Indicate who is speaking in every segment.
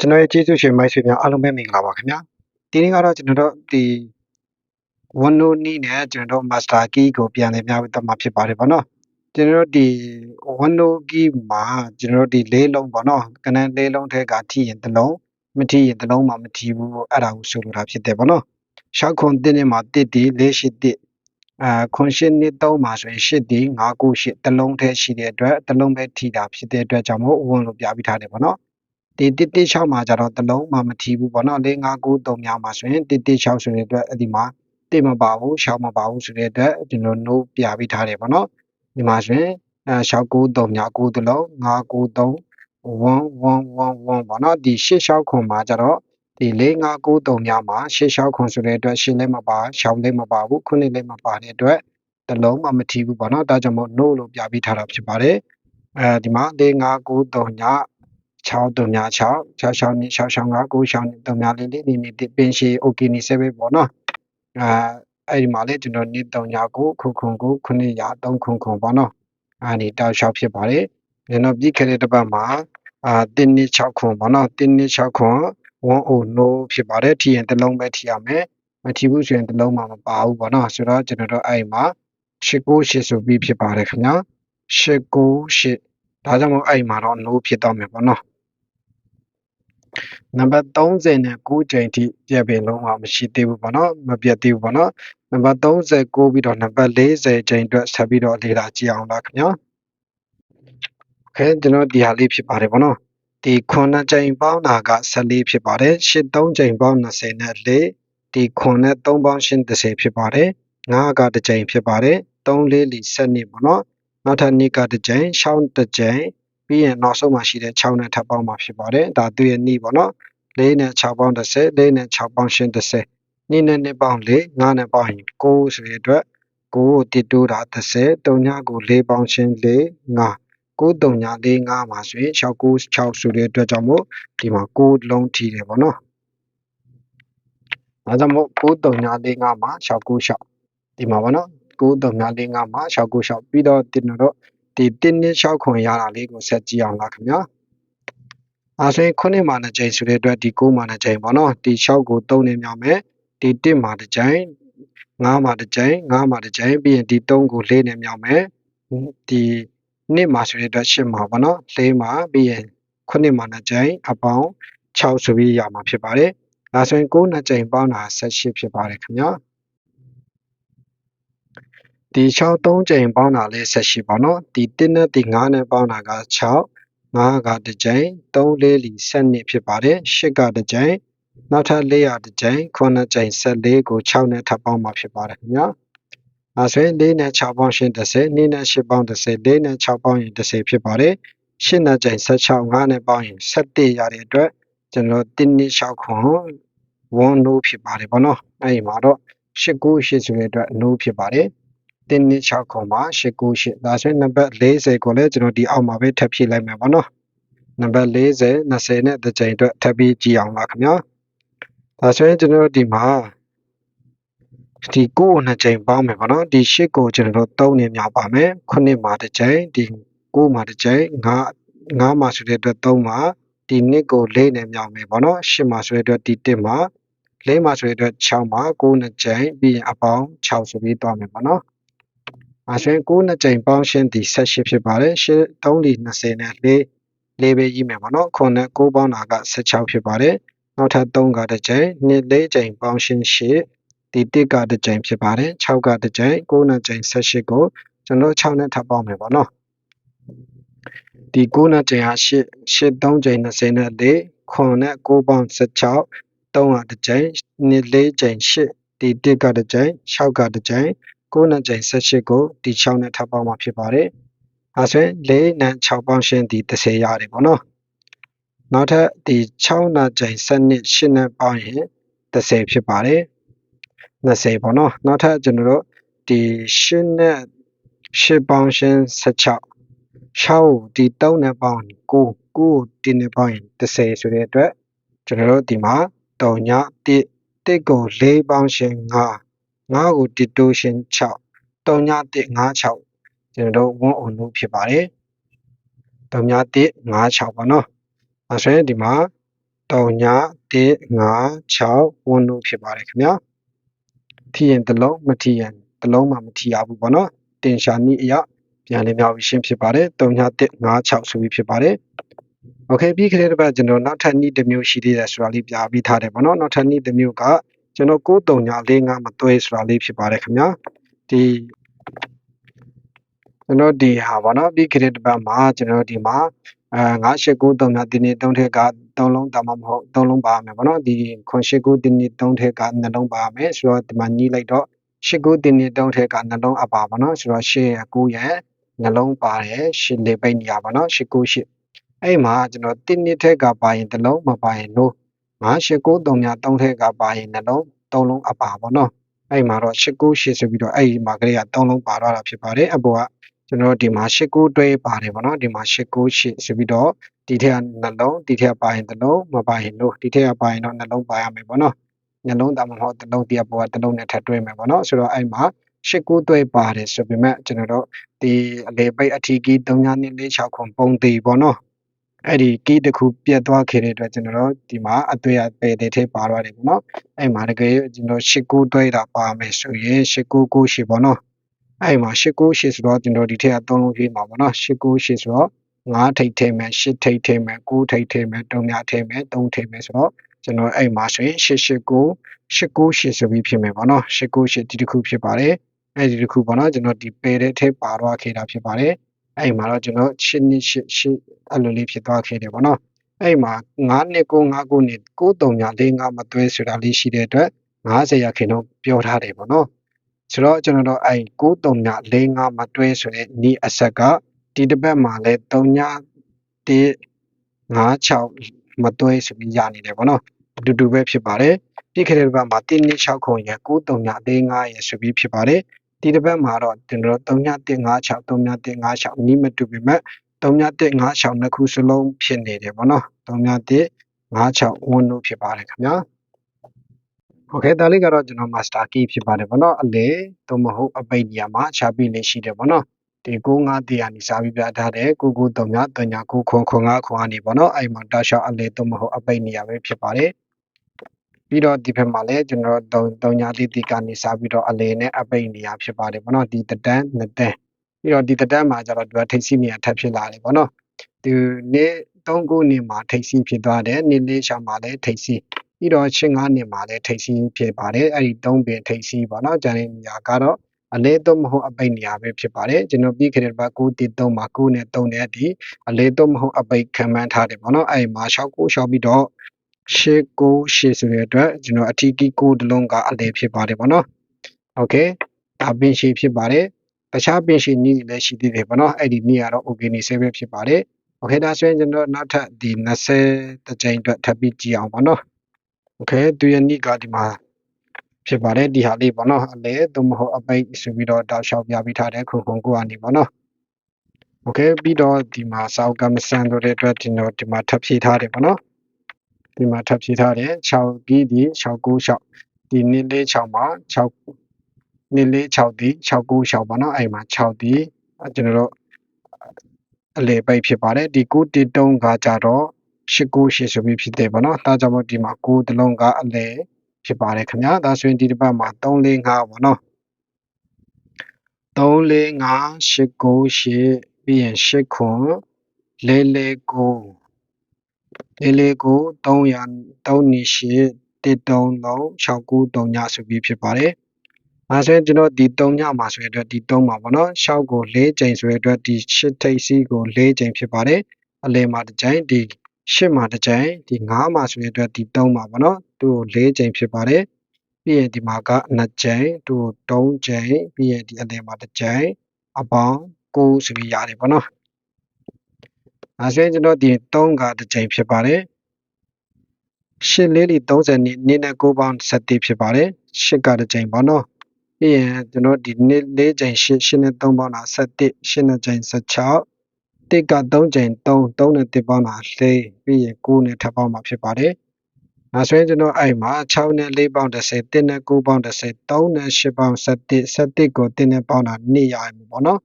Speaker 1: ကျွန်တော်ရဲ့ကျေးဇူးရှင်မိုက်ဆွေများအားလုံးပဲမင်္ဂလာပါခင်ဗျာဒီနေ့ကတော့ကျွန်တော်တို့ဒီ OneNote နီးနဲ့ကျွန်တော်တို့ Master Key ကိုပြန်လည်များပြမှာဖြစ်ပါတယ်ဗောနော်ကျွန်တော်တို့ဒီ OneNote Key မှာကျွန်တော်တို့ဒီလေးလုံးဗောနော်ကနန်းလေးလုံးထဲကထိရင်တစ်လုံးမထိရင်တစ်လုံးမှမထိဘူးအဲ့ဒါကိုဆိုလိုတာဖြစ်တယ်ဗောနော်ရှောက်ခွန်တင်းနဲ့မှာတစ်တီလေးရှိတစ်အာခွန်ရှင်းနှစ်သုံးမှာဆိုရင်ရှစ်တီ၅ခုရှစ်တစ်လုံးထဲရှိတဲ့အတွက်တစ်လုံးပဲထိတာဖြစ်တဲ့အတွက်ကြောင့်မို့ ONE လို့ပြပြထားတယ်ဗောနော် ဒီ116မှာကျတော့တစ်လုံးမှမထီဘူးပေါ့နော်4 5 9 3များမှာဆိုရင်116ဆိုတဲ့အတွက်အဲ့ဒီမှာတစ်မပါဘူးရှောက်မပါဘူးဆိုတဲ့အတွက်ကျွန်တော် no ပြပေးထားတယ်ပေါ့နော်ဒီမှာဆိုရင်အဲရှောက်9 3များ9တလုံး5 9 3 1 1 1 1ပေါ့နော်ဒီ8ရှောက်ခွန်မှာကျတော့ဒီ4 5 9 3များမှာ8ရှောက်ခွန်ဆိုတဲ့အတွက်8လည်းမပါရှောက်လည်းမပါဘူး9လည်းမပါတဲ့အတွက်တလုံးမှမထီဘူးပေါ့နော်ဒါကြောင့်မို့ no လို့ပြပေးထားတာဖြစ်ပါတယ်အဲဒီမှာ4 5 9 3ည 6တုံများ6 6 6နှစ်6 6 5 9 6နှစ်တုံများလေးလေးနေနေပင်ရှည် okay နေ7ပေါ့နော်အာအဲ့ဒီမှာလေကျွန်တော်နှစ်တုံညာကိုခုခုကိုခုနှစ်ရာ3ခုခုပေါ့နော်အာနေတောက်လျှောက်ဖြစ်ပါတယ်ကျွန်တော်ပြီးခဲ့တဲ့တစ်ပတ်မှာအာတင်းနှစ်6ခုပေါ့နော်တင်းနှစ်6ခု1 0 no ဖြစ်ပါတယ်ထီရင်တစ်လုံးပဲထီရမယ်မထီဘူးဆိုရင်တစ်လုံးမှမပါဘူးပေါ့နော်ဆိုတော့ကျွန်တော်တို့အဲ့မှာ898ဆိုပြီးဖြစ်ပါတယ်ခင်ဗျာ898 ဒါကြောင့်မို့အဲ့မှာတော့ no ဖြစ်တော့မယ်ပေါ့နော်နံပါတ်30နဲ့9ချိန်ထိပြည့်ပင်လုံးဝမရှိသေးဘူးပေါ့နော်မပြည့်သေးဘူးပေါ့နော်နံပါတ်39ပြီးတော့နံပါတ်40ချိန်အတွက်ဆက်ပြီးတော့လေ့လာကြည့်အောင်လားခင်ဗျာခဲကျွန်တော်ဒီဟာလေးဖြစ်ပါတယ်ပေါ့နော်ဒီ9ချိန်ပေါင်းတာက14ဖြစ်ပါတယ်8 3ချိန်ပေါင်း20နဲ့4ဒီ9နဲ့3ပေါင်း80ဖြစ်ပါတယ်9ကတစ်ချိန်ဖြစ်ပါတယ်3 4 4 7ပေါ့နော် နောက်ထပ်2ကတစ်ချိန်6တစ်ချိန်ပြီးရင်နောက်ဆုံးမှာရှိတဲ့6နဲ့ထပ်ပေါင်းမှာဖြစ်ပါတယ်ဒါသူ့ရဲ့နှီးပေါ့နော်4နဲ့6ပေါင်း30 4နဲ့6ပေါင်းရှင်း30နှီးနဲ့2ပေါင်း4 5နဲ့ပေါင်းရင်9ဆိုတဲ့အတွက်9ကိုတစ်တိုးတာ30 3ညကို4ပေါင်းရှင်း4 5 9 3ည4 5မှာဆိုရင်6 9 6ဆိုတဲ့အတွက်ကြောင့်မို့ဒီမှာ9လုံးထီတယ်ပေါ့နော်ဒါကြောင့်မို့9 3ည4 5မှာ6 9 6ဒီမှာပေါ့နော် 9 3ည4 5မှာ6 9 6ပြီးတော့တင်တော့ဒီတင်းနဲ့6ခွန်ရတာလေးကိုဆက်ကြည့်အောင်လားခင်ဗျာအဲဆိုရင်ခုနှစ်မှာနှစ်ကြိမ်ဆိုတဲ့အတွက်ဒီ9မှာနှစ်ကြိမ်ပေါ့နော်ဒီ6ကို3နဲ့မြောက်မယ်ဒီ1မှာတစ်ကြိမ်9မှာတစ်ကြိမ်9မှာတစ်ကြိမ်ပြီးရင်ဒီ3ကို4နဲ့မြောက်မယ်ဒီ2မှာဆိုတဲ့အတွက်8မှာပေါ့နော်4မှာပြီးရင်ခုနှစ်မှာနှစ်ကြိမ်အပေါင်း6ဆိုပြီးရမှာဖြစ်ပါတယ်အဲဆိုရင်9နှစ်ကြိမ်ပေါင်းတာ18ဖြစ်ပါတယ်ခင်ဗျာ ဒီ6 3ကြိမ်ပေါင်းတာလေး18ပေါ့နော်ဒီ1နဲ့ဒီ9နဲ့ပေါင်းတာက6 5ကတစ်ကြိမ်3 4လီ12ဖြစ်ပါတယ်8ကတစ်ကြိမ်နောက်ထပ်400တစ်ကြိမ်9ကြိမ်14ကို6နဲ့ထပ်ပေါင်းမှာဖြစ်ပါတယ်ခင်ဗျာအဲဆိုရင်4နဲ့6ပေါင်းရှင်း30 2နဲ့8ပေါင်း30 4နဲ့6ပေါင်းရင်30ဖြစ်ပါတယ်8နဲ့ကြိမ်16 5နဲ့ပေါင်းရင်17ရတဲ့အတွက်ကျွန်တော်တင်းနှစ်6ခွန်1 no ဖြစ်ပါတယ်ဗောနော်အဲဒီမှာတော့898ဆိုတဲ့အတွက် no ဖြစ်ပါတယ် တင်းနှစ်6ခွန်မှာ898ဒါဆိုရင်နံပါတ်40ကိုလည်းကျွန်တော်ဒီအောက်မှာပဲထပ်ဖြည့်လိုက်မယ်ဗောနော်နံပါတ်40 20နဲ့တစ်ကြိမ်အတွက်ထပ်ပြီးကြည့်အောင်ပါခင်ဗျာဒါဆိုရင်ကျွန်တော်ဒီမှာဒီ9ကိုနှစ်ကြိမ်ပေါင်းမယ်ဗောနော်ဒီ8ကိုကျွန်တော်တို့3နဲ့မြောက်ပါမယ်9မှာတစ်ကြိမ်ဒီ9မှာတစ်ကြိမ်9 9မှာဆိုတဲ့အတွက်3မှာဒီနှစ်ကို4နဲ့မြောက်မယ်ဗောနော်8မှာဆိုတဲ့အတွက်ဒီ1မှာ4မှာဆိုတဲ့အတွက်6မှာ9နှစ်ကြိမ်ပြီးရင်အပေါင်း6ဆိုပြီးသွားမယ်ဗောနော် အရှင်9နှစ်ကြိမ်ပေါင်းရှင်းဒီ18ဖြစ်ပါတယ်8 3လီ20နဲ့4လေးပဲကြီးမယ်ပေါ့နော်ခုနဲ့9ပေါင်းတာက16ဖြစ်ပါတယ်နောက်ထပ်3ကတစ်ကြိမ်2 4ကြိမ်ပေါင်းရှင်း8ဒီ1ကတစ်ကြိမ်ဖြစ်ပါတယ်6ကတစ်ကြိမ်9နှစ်ကြိမ်18ကိုကျွန်တော်6နဲ့ထပ်ပေါင်းမယ်ပေါ့နော်ဒီ9နှစ်ကြိမ်ဟာ8 8 3ကြိမ်20နဲ့4ခွန်နဲ့9ပေါင်း16 3ကတစ်ကြိမ်2 4ကြိမ်8ဒီ1ကတစ်ကြိမ်6ကတစ်ကြိမ် 9နဲ့ကြိမ်18ကိုဒီ6နဲ့ထပ်ပေါင်းမှာဖြစ်ပါတယ်အဲဆိုရင်4နဲ့6ပေါင်းရှင်းဒီ30ရတယ်ပေါ့နော်နောက်ထပ်ဒီ6နဲ့ကြိမ်7နဲ့8နဲ့ပေါင်းရင်30ဖြစ်ပါတယ်20ပေါ့နော်နောက်ထပ်ကျွန်တော်တို့ဒီ8နဲ့8ပေါင်းရှင်း16 6ဒီ3နဲ့ပေါင်း9 9ကိုဒီနဲ့ပေါင်းရင်30ဆိုတဲ့အတွက်ကျွန်တော်တို့ဒီမှာ3ည1 1ကို4ပေါင်းရှင်း9 5ကို1တိုးရှင်း6 3ည1 5 6ကျွန်တော်တို့ဝန်းအောင်လို့ဖြစ်ပါတယ်3ည1 5 6ပေါ့နော်အဲဆိုရင်ဒီမှာ 3ည1 5 6ဝန်လို့ဖြစ်ပါတယ်ခင်ဗျာထိရင်တစ်လုံးမထိရင်တစ်လုံးမှမထိရဘူးပေါ့နော်တင်ရှာနည်းအရာပြန်လည်မြောက်ပြီးရှင်းဖြစ်ပါတယ်3ည1 5 6ဆိုပြီးဖြစ်ပါတယ်โอเคပြီးခတဲ့တစ်ပတ်ကျွန်တော်နောက်ထပ်နည်းတစ်မျိုးရှိသေးတယ်ဆိုတာလေးပြပြီးထားတယ်ပေါ့နော်နောက်ထပ်နည်းတစ်မျိုးက ကျွန်တော်9 3ည4 5မသွဲဆိုတာလေးဖြစ်ပါတယ်ခင်ဗျာဒီကျွန်တော်ဒီဟာပေါ့နော်ပြီးခတဲ့တစ်ပတ်မှာကျွန်တော်ဒီမှာအဲ989 3ညဒီနေ့3ထက်က3လုံးတာမမဟုတ်3လုံးပါမယ်ပေါ့နော်ဒီ989ဒီနေ့3ထက်ကနှလုံးပါမယ်ဆိုတော့ဒီမှာညီးလိုက်တော့89ဒီနေ့3ထက်ကနှလုံးအပါပေါ့နော်ဆိုတော့8ရ9ရနှလုံးပါတယ်8လေးပိတ်နေရပါနော်898အဲ့မှာကျွန်တော်1နှစ်ထက်ကပါရင်တစ်လုံးမပါရင် no 989 3ည3ထက်ကပါရင်နှလုံး3လုံးအပါပေါ့နော်အဲ့မှာတော့898ဆိုပြီးတော့အဲ့ဒီမှာကလေးက3လုံးပါတော့တာဖြစ်ပါတယ်အပေါ်ကကျွန်တော်ဒီမှာ89တွဲပါတယ်ပေါ့နော်ဒီမှာ898ဆိုပြီးတော့ဒီထက်ကနှလုံးဒီထက်ကပါရင်တစ်လုံးမပါရင် no ဒီထက်ကပါရင်တော့နှလုံးပါရမယ်ပေါ့နော်နှလုံးတာမဟုတ်တစ်လုံးတရားပေါ်ကတစ်လုံးနဲ့ထပ်တွဲမယ်ပေါ့နော်ဆိုတော့အဲ့မှာ89တွဲပါတယ်ဆိုပေမဲ့ကျွန်တော်တို့ဒီအလေပိတ်အထီးကြီး3946ခွန်ပုံသေးပေါ့နော် အဲ့ဒီကီးတစ်ခုပြတ်သွားခဲ့တဲ့အတွက်ကျွန်တော်တို့ဒီမှာအတွေ့အပေတဲ့ထဲပါသွားတယ်ပေါ့နော်အဲ့မှာတကယ်ကျွန်တော်89တွဲတာပါမယ်ဆိုရင်8998ပေါ့နော်အဲ့မှာ898ဆိုတော့ကျွန်တော်ဒီထက်က3လုံးရေးမှာပေါ့နော်898ဆိုတော့9ထိပ်ထဲမယ်10ထိပ်ထဲမယ်9ထိပ်ထဲမယ်3ညထဲမယ်3ထိပ်မယ်ဆိုတော့ကျွန်တော်အဲ့မှာဆိုရင်889 898ဆိုပြီးဖြစ်မယ်ပေါ့နော်898ဒီတစ်ခုဖြစ်ပါတယ်အဲ့ဒီတစ်ခုပေါ့နော်ကျွန်တော်ဒီပယ်တဲ့ထဲပါတော့ခဲ့တာဖြစ်ပါတယ် အဲ့မှာတော့ကျွန်တော်8နှစ်8 8အဲ့လိုလေးဖြစ်သွားခဲ့တယ်ပေါ့နော်အဲ့မှာ9နှစ်9 9ခုနှစ်9 3ည4 5မသွဲဆိုတာလေးရှိတဲ့အတွက်90ရာခိုင်နှုန်းပြောထားတယ်ပေါ့နော်ဆိုတော့ကျွန်တော်တို့အဲ့93ည45မတွဲဆိုတဲ့ဤအဆက်ကဒီတစ်ပတ်မှာလဲ3ည1 56မတွဲဆိုပြီးရနေတယ်ပေါ့နော်အတူတူပဲဖြစ်ပါတယ်ပြီးခဲ့တဲ့တစ်ပတ်မှာ1 2 6ခုရ93ည45ရဆိုပြီးဖြစ်ပါတယ် ဒီတစ်ပတ်မှာတော့ကျွန်တော်တို့3ည156 3ည156နီးမတူပေမဲ့3ည156နှစ်ခုစလုံးဖြစ်နေတယ်ပေါ့နော်3ည156ဝန်လို့ဖြစ်ပါတယ်ခင်ဗျာโอเคဒါလေးကတော့ကျွန်တော် master key ဖြစ်ပါတယ်ဗောနော်အလေသို့မဟုတ်အပိတ်နေရာမှာခြားပြီးလေးရှိတယ်ဗောနော်ဒီ95တရားနေစာပြီးပြထားတယ်99 3ည3ည9ခွန်ခွန်5ခွန်အနေဗောနော်အဲ့မှာတာရှောက်အလေသို့မဟုတ်အပိတ်နေရာပဲဖြစ်ပါတယ် ပြီးတော့ဒီဘက်မှာလည်းကျွန်တော်3 3ညတိတိကနေစာပြီးတော့အလေနဲ့အပိတ်နေရာဖြစ်ပါတယ်ဗောနော်ဒီတတန်းနှစ်တန်းပြီးတော့ဒီတတန်းမှာကျတော့ဒီထိတ်စီနေရာထပ်ဖြစ်လာတယ်ဗောနော်ဒီနေ့3ခုနေမှာထိတ်စီဖြစ်သွားတယ်နေ့လေးရှာမှာလည်းထိတ်စီပြီးတော့ချင်း9နှစ်မှာလည်းထိပ်စီးဖြစ်ပါတယ်အဲ့ဒီ3ပင်ထိပ်စီးပေါ့နော်ကျန်တဲ့နေရာကတော့အလဲတော့မဟုတ်အပိတ်နေရာပဲဖြစ်ပါတယ်ကျွန်တော်ပြီးခဲ့တဲ့ဘက်9တိ3မှာ9နဲ့3နဲ့ဒီအလဲတော့မဟုတ်အပိတ်ခံမှန်းထားတယ်ပေါ့နော်အဲ့မှာ6ကို6ပြီးတော့ ရှစ်ကိုရှစ်ဆိုတဲ့အတွက်ကျွန်တော်အထီးကီကိုတလုံးကအလဲဖြစ်ပါတယ်ပေါ့နော်โอเคဒါပင်ရှိဖြစ်ပါတယ်တခြားပင်ရှိနည်းလည်းရှိသေးတယ်ပေါ့နော်အဲ့ဒီနည်းကတော့ okay နေဆဲပဲဖြစ်ပါတယ်โอเคဒါဆိုရင်ကျွန်တော်နောက်ထပ်ဒီ20တကြိမ်အတွက်ထပ်ပြီးကြည့်အောင်ပေါ့နော်โอเคသူရဲ့နိကဒီမှာဖြစ်ပါတယ်ဒီဟာလေးပေါ့နော်အလဲသို့မဟုတ်အပိတ်ဆိုပြီးတော့တောက်လျှောက်ပြပေးထားတဲ့ခုခုကိုကနေပေါ့နော်โอเคပြီးတော့ဒီမှာစောက်ကမဆန်တို့တဲ့အတွက်ဒီတော့ဒီမှာထပ်ဖြည့်ထားတယ်ပေါ့နော် ဒီမှာထပ်ဖြည့်ထားတယ်6ပြီးဒီ696ဒီနေ့လေး6မှာ6နေ့လေး6ဒီ696ပေါ့နော်အဲ့မှာ6ဒီကျွန်တော်တို့အလေပိတ်ဖြစ်ပါတယ်ဒီ9တိတုံးကကြတော့898ဆိုပြီးဖြစ်တယ်ပေါ့နော်ဒါကြောင့်မို့ဒီမှာ9တလုံးကအလဲဖြစ်ပါတယ်ခင်ဗျာဒါဆိုရင်ဒီတစ်ပတ်မှာ345ပေါ့နော်345 898ပြီးရင်8ခွန်449 449 300 328 138 693ညဆိုပြီးဖြစ်ပါတယ်။အဲဆိုရင်ကျွန်တော်ဒီ3ညမှာဆိုရတဲ့ဒီ3မှာပေါ့နော်။6ကို4ချိန်ဆိုရတဲ့ဒီ8ထိပ်စီးကို4ချိန်ဖြစ်ပါတယ်။အလယ်မှာတစ်ချိန်ဒီ8မှာတစ်ချိန်ဒီ9မှာဆိုရတဲ့ဒီ3မှာပေါ့နော်။သူ့ကို4ချိန်ဖြစ်ပါတယ်။ပြီးရင်ဒီမှာက2ချိန်သူ့ကို3ချိန်ပြီးရင်ဒီအလယ်မှာတစ်ချိန်အပေါင်း9ဆိုပြီးရတယ်ပေါ့နော်။ အဲဆိုရင်ကျွန်တော်ဒီ3ကတစ်ချိန်ဖြစ်ပါတယ်။ရှစ်လေးလီ30နှစ်နေ့နဲ့9ပေါင်း7ဖြစ်ပါတယ်ရှစ်ကတစ်ချိန်ပေါ့နော်ပြီးရင်ကျွန်တော်ဒီနေ့၄ချိန်ရှစ်ရှစ်နဲ့3ပေါင်းတာ7ရှစ်နဲ့ချိန်16တစ်က3ချိန်3 3နဲ့တစ်ပေါင်းတာ4ပြီးရင်9နဲ့ထပ်ပေါင်းမှာဖြစ်ပါတယ်အဲဆိုရင်ကျွန်တော်အဲ့မှာ6နဲ့4ပေါင်း30 1နဲ့9ပေါင်း30 3နဲ့8ပေါင်း7 7ကို1နဲ့ပေါင်းတာ2ရရမှာပေါ့နော်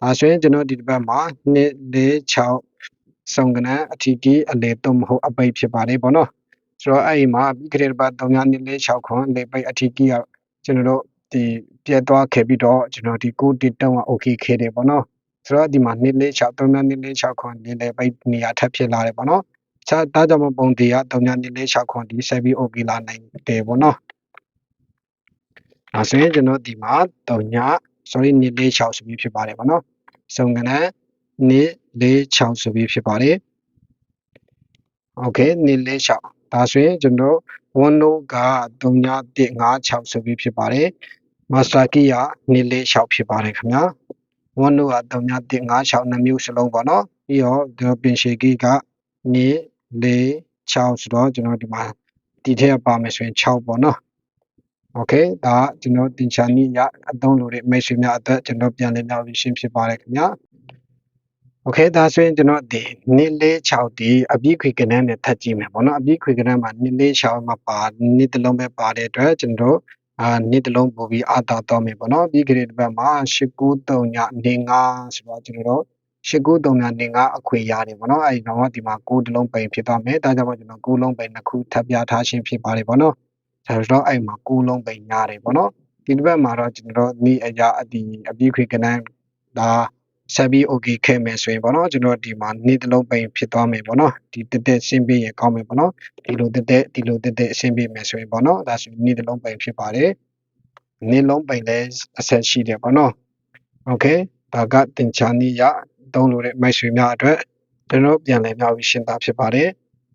Speaker 1: ဒါဆိုရင်ကျွန်တော်ဒီတစ်ပတ်မှာ2 4 6 စုံကနအထီးကြီးအလေတော့မဟုတ်အပိတ်ဖြစ်ပါတယ်ပေါ့နော်ဆိုတော့အဲ့ဒီမှာပြီးခဲ့တဲ့တစ်ပတ်3946ခွန်လေပိတ်အထီးကြီးကကျွန်တော်တို့ဒီပြတ်သွားခဲ့ပြီးတော့ကျွန်တော်ဒီကိုတစ်တုံးက okay ခဲ့တယ်ပေါ့နော်ဆိုတော့ဒီမှာ246 3946ခွန်လေလေပိတ်နေရာထပ်ဖြစ်လာတယ်ပေါ့နော်ခြားဒါကြောင့်မပုံတီက3946ခွန်ဒီဆက်ပြီး okay လာနိုင်တယ်ပေါ့နော်အဲဆိုရင်ကျွန်တော်ဒီမှာ3 sorry 246ဆိုပြီးဖြစ်ပါတယ်ပေါ့နော်စုံကနန်း 246ဆိုပြီးဖြစ်ပါတယ် okay 246ဒါဆိုရင်ကျွန်တော်ဝန်တို့က3156ဆိုပြီးဖြစ်ပါတယ်မာစတာကီက246ဖြစ်ပါတယ်ခင်ဗျာဝန်တို့က3156နှစ်မျိုးစလုံးပေါ့နော်ပြီးတော့ဒီပင်ရှေကီက246ဆိုတော့ကျွန်တော်ဒီမှာဒီထည့်ပါမယ်ဆိုရင်6ပေါ့နော် okay ဒါကျွန်တော်တင်ချာနည်းရအသုံးလို့တဲ့မိတ်ဆွေများအတွက်ကျွန်တော်ပြန်လည်မြောက်ပြီးရှင်းဖြစ်ပါတယ်ခင်ဗျာ okay ဒါဆိုရင်ကျွန်တော်ဒီနှစ်လေး6ဒီအပြည့်ခွေကနန်းနဲ့ထပ်ကြည့်မယ်ပေါ့နော်အပြည့်ခွေကနန်းမှာနှစ်လေး6မှာပါနှစ်တစ်လုံးပဲပါတဲ့အတွက်ကျွန်တော်အာနှစ်တစ်လုံးပို့ပြီးအာတာတော့မယ်ပေါ့နော်ပြီးကြတဲ့ဘက်မှာ893ညနေ9ဆိုတော့ကျွန်တော်893ညနေ9အခွေရတယ်ပေါ့နော်အဲဒီတော့ဒီမှာ9တစ်လုံးပိန်ဖြစ်သွားမယ်ဒါကြောင့်မို့ကျွန်တော်9လုံးပိန်တစ်ခုထပ်ပြထားခြင်းဖြစ်ပါတယ်ပေါ့နော်ဒါဆိုတော့အဲ့မှာ9လုံးပိန်ရတယ်ပေါ့နော်ဒီတစ်ပတ်မှာတော့ကျွန်တော်နီးအရာအဒီအပြည့်ခွေကနန်းဒါ ဆက်ပြီး okay ခဲ့မယ်ဆိုရင်ပေါ့နော်ကျွန်တော်ဒီမှာနေ့တစ်လုံးပိန်ဖြစ်သွားမယ်ပေါ့နော်ဒီတက်တက်ဆင်းပြေးရကောင်းမယ်ပေါ့နော်ဒီလိုတက်တက်ဒီလိုတက်တက်ဆင်းပြေးမယ်ဆိုရင်ပေါ့နော်ဒါဆိုနေ့တစ်လုံးပိန်ဖြစ်ပါတယ်နေ့လုံးပိန်လည်းအဆက်ရှိတယ်ပေါ့နော် okay ဒါကတင်ချာနီရသုံးလို့တဲ့မိုက်ဆွေများအတွက်ကျွန်တော်ပြန်လည်မြောက်ပြီးရှင်းတာဖြစ်ပါတယ်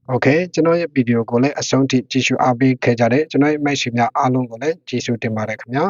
Speaker 1: โอเคကျွန်တော်ရဲ့ဗီဒီယိုကိုလည်းအဆုံးထိကြည့်ရှုအားပေးခဲ့ကြတဲ့ကျွန်တော်ရဲ့မိုက်ဆွေများအားလုံးကိုလည်းကျေးဇူးတင်ပါတယ်ခင်ဗျာ